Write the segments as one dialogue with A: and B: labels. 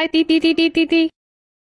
A: আয় তি তি তি তি তি তি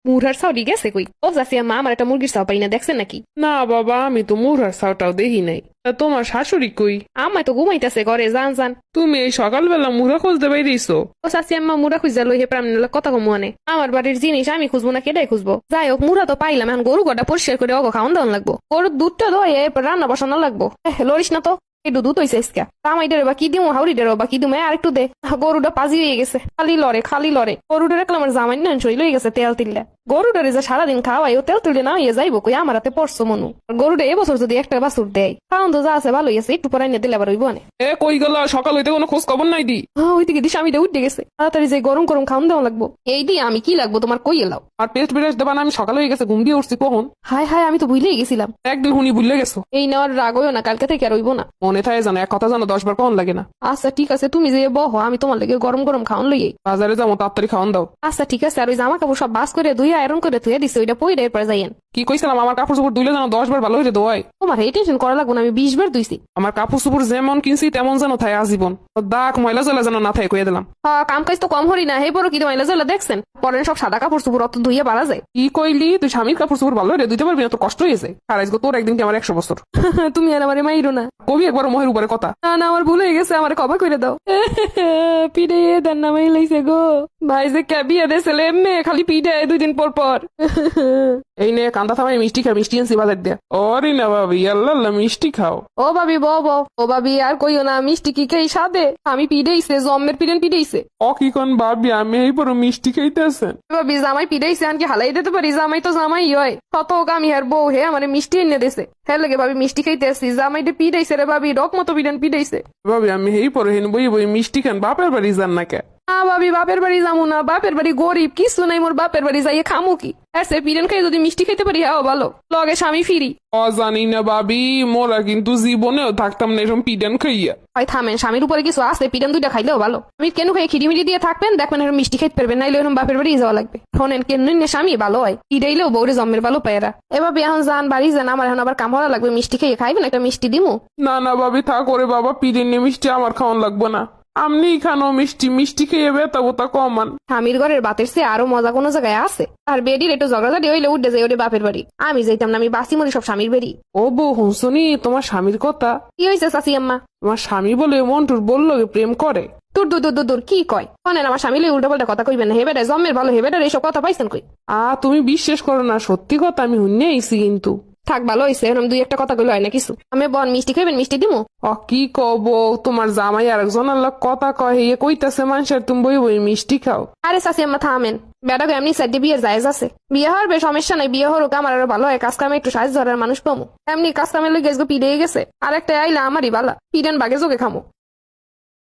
A: মুরহার সাউরি গেছে কই ও চাষি আম্মা আমার একটা মুরগির সাউ পাই না দেখছেন নাকি
B: না বাবা আমি তো মুরার সাউটাও দেখি নাই তা তোমার শাশুড়ি কই
A: আমায় তো ঘুমাইতেছে ঘরে যান যান
B: তুমি এই সকালবেলা মুরা খুঁজতে বাইরেছো
A: ও চাষি আম্মা মুরা খুঁজা লই হে প্রাণীর কথা কমু আনে আমার বাড়ির জিনিস আমি খুঁজবো না কেটাই খুঁজবো যাই হোক মুরা তো পাইলাম এখন গরু গটা পরিষ্কার করে অগো খাওয়ান দাওয়ান লাগবো গরুর দুধটা দই এরপর রান্না বসানো লাগবো লড়িস না তো একটু দুধ হইছে ইসকা তামাইটারে বা কি দিমু হাউরিটারে বা কি দিমু আর একটু দে। গরুটা পাজি হয়ে গেছে খালি লড়ে খালি লড়ে গরুটা রাখলে আমার জামাই না শরীর গেছে তেল তিল্লা। গরুটারে যে সারাদিন খাওয়াই ও তেল তুলে না ইয়ে যাইবো কই আমার হাতে পড়ছো মনু। গরুটা এবছর যদি একটা বাছুর দেয় খাওয়ান তো যা আছে ভালোই আছে একটু পরে এনে দিলে আবার হইব
B: এ কই গেল সকাল হইতে কোনো খোঁজ খবর নাই দি।
A: হ্যাঁ ওইদিকে দিস আমি উঠে গেছে। তাড়াতাড়ি যে গরম গরম খাওয়ান দেওয়া লাগবো। এই দিয়ে আমি কি লাগবো তোমার কই এলাও।
B: আর পেস্ট বিরাজ দেবা না আমি সকাল হয়ে গেছে ঘুম দিয়ে উঠছি কখন
A: হায় হায় আমি তো ভুলেই গেছিলাম।
B: একদিন হুনি ভুলে গেছো।
A: এই নেওয়ার রাগ হইও না কালকে থেকে আর হইব না।
B: মনে থাকে জানো এক কথা জানো দশ বার কখন লাগে না?
A: আচ্ছা ঠিক আছে তুমি যে বহ আমি তোমার লেগে গরম গরম খাওয়ান লইয়ে।
B: বাজারে যাব তাড়াতাড়ি খাওয়ান দাও।
A: আচ্ছা ঠিক আছে আর ওই জামা কাপড় সব বাস করে ধুয়ে আয়রন করে ধুয়ে দিছে ওইটা পইরে এরপর যাইয়েন।
B: কি কইছিলাম আমার কাপড় চোপড় ধুইলে জানো দশ বার ভালো হয়ে দোয়াই
A: তোমার এই টেনশন করা লাগবো না আমি বিশ বার ধুইছি।
B: আমার কাপড় চোপড় যেমন কিনছি তেমন যেন থাকে আজীবন। দাগ ময়লা জলা যেন না থাকে কইয়ে দিলাম।
A: হ্যাঁ কাম কাজ তো কম হরি না হে বড় কি তোমার এলাজলা দেখছেন? পরেন সব সাদা কাপড় চুপুর অত ধুইয়ে পারা যায়।
B: কি কইলি? তুই স্বামীর কাপড় চোপড় ভালো রে ধুইতে পারবি না তো কষ্ট হয়েছে আর আজকে তোর একদিন কি আমার একশো বছর?
A: তুমি আর আমারে মাইরো না।
B: কবি একবার মহের উপরে কথা।
A: না না আমার ভুল হয়ে গেছে আমার কবা করে দাও। পিড়ে দেন নামাই লাইছে গো। ভাই যে ক্যাবি এদে ছেলে এমনি খালি পিড়ে দুই দিন পর পর।
B: এই নে কান্দা থামাই মিষ্টি খা মিষ্টি আনছি বাজার দিয়া। অরে না ভাবি আল্লাহ আল্লাহ মিষ্টি খাও।
A: ও ভাবি ব ব। ও ভাবি আর কইও না মিষ্টি কি খেয়ে সাদে? আমি পিড়েইছে জম্মের পিড়েন পিড়েইছে।
B: অ কি কোন ভাবি আমি এই পর মিষ্টি খাইতেছেন।
A: ভাবি জামাই পিড়েইছে আনকি হালাই দিতে পারি জামাই তো জামাই হয়। কত হোক আমি আর বউ হে আমার মিষ্টি এনে দেছে। হ্যাঁ লাগে ভাবি মিষ্টি খাইতে আসছি জামাইটা পিড়াইছে রে ভাবি রক মতো পিড়েন পিড়াইছে।
B: ভাবি আমি এই পরে হেন বই বই মিষ্টি খান বাপের বাড়ি যান না কে?
A: না ভাবি বাপের বাড়ি যাব না বাপের বাড়ি গরিব কিছু নাই মোর বাপের বাড়ি যাইয়ে খামু কি? আর সে পিড়েন খাই যদি মিষ্টি খাইতে পারি হ্যাঁ ভালো। লগে স্বামী ফিরি।
B: অ জানি না ভাবি মোরা কিন্তু জীবনেও থাকতাম না এরকম পিডান খাইয়া।
A: হয় থামেন স্বামীর উপরে কিছু আছে পিড়েন দুইটা খাইলেও ভালো। আমি কেন খাই খিড়িমিড়ি দিয়ে থাকবেন? দেখবেন এরকম মিষ্টি খাইতে পারবেন নাইলে এরকম বাপের বাড়ি যাওয়া লাগবে। শোনেন কেন না স্বামী ভালো হয়? পিড়াইলেও বউরে জন্মের ভালো পায়রা এবার এখন যান বাড়ি যান আমার এখন আবার কাম হওয়া লাগবে মিষ্টি খেয়ে খাইবেন একটা মিষ্টি দিমু।
B: না না ভাবি থাক ওরে বাবা পিডেন নিয়ে মিষ্টি আমার খাওয়ান লাগবো না। আমনি খানো মিষ্টি মিষ্টি খেয়ে বেতা বোতা কমান।
A: স্বামীর ঘরের বাতের চেয়ে আরও মজা কোনো জায়গায় আছে? আর বেডির একটু ঝগড়াঝাটি হইলে উঠে যাই ওরে বাপের বাড়ি। আমি যাইতাম না আমি বাসি মরি সব স্বামীর বেরি
B: ও বউ হুনসনি তোমার স্বামীর কথা?
A: কি হয়েছে চাচি আম্মা?
B: তোমার স্বামী বলে মন্টুর বলল প্রেম করে।
A: দূর দূর দূর দূর কি কয়? শোনেন আমার স্বামী উল্টা পাল্টা কথা কইবেন না। হেবেটা জন্মের ভালো হেবেটার এইসব কথা পাইছেন কই?
B: আ তুমি বিশ্বাস করো না সত্যি কথা আমি আইছি কিন্তু।
A: থাক ভালো হয়েছে এরকম দুই একটা কথা কইলো হয় না কিছু। আমি বন মিষ্টি খাইবেন মিষ্টি দিমু?
B: অ কি কব তোমার জামাই আর একজন আল্লাহ কথা কয় ইয়ে কইতাছে মানুষের তুমি বই বই মিষ্টি খাও।
A: আরে চাচি আম্মা থামেন। বেটাকে এমনি সাইডে বিয়ে জায়েজ আছে। বিয়ে হওয়ার বেশ সমস্যা নাই বিয়ে হওয়ার আমার আরও ভালো হয় কাজ কামে একটু সাহায্য ধরার মানুষ পামু। এমনি কাজ কামে লই গেছে পিড়ে গেছে। আর একটা আইলা আমারই বালা পিডেন বাগে যোগে খামু।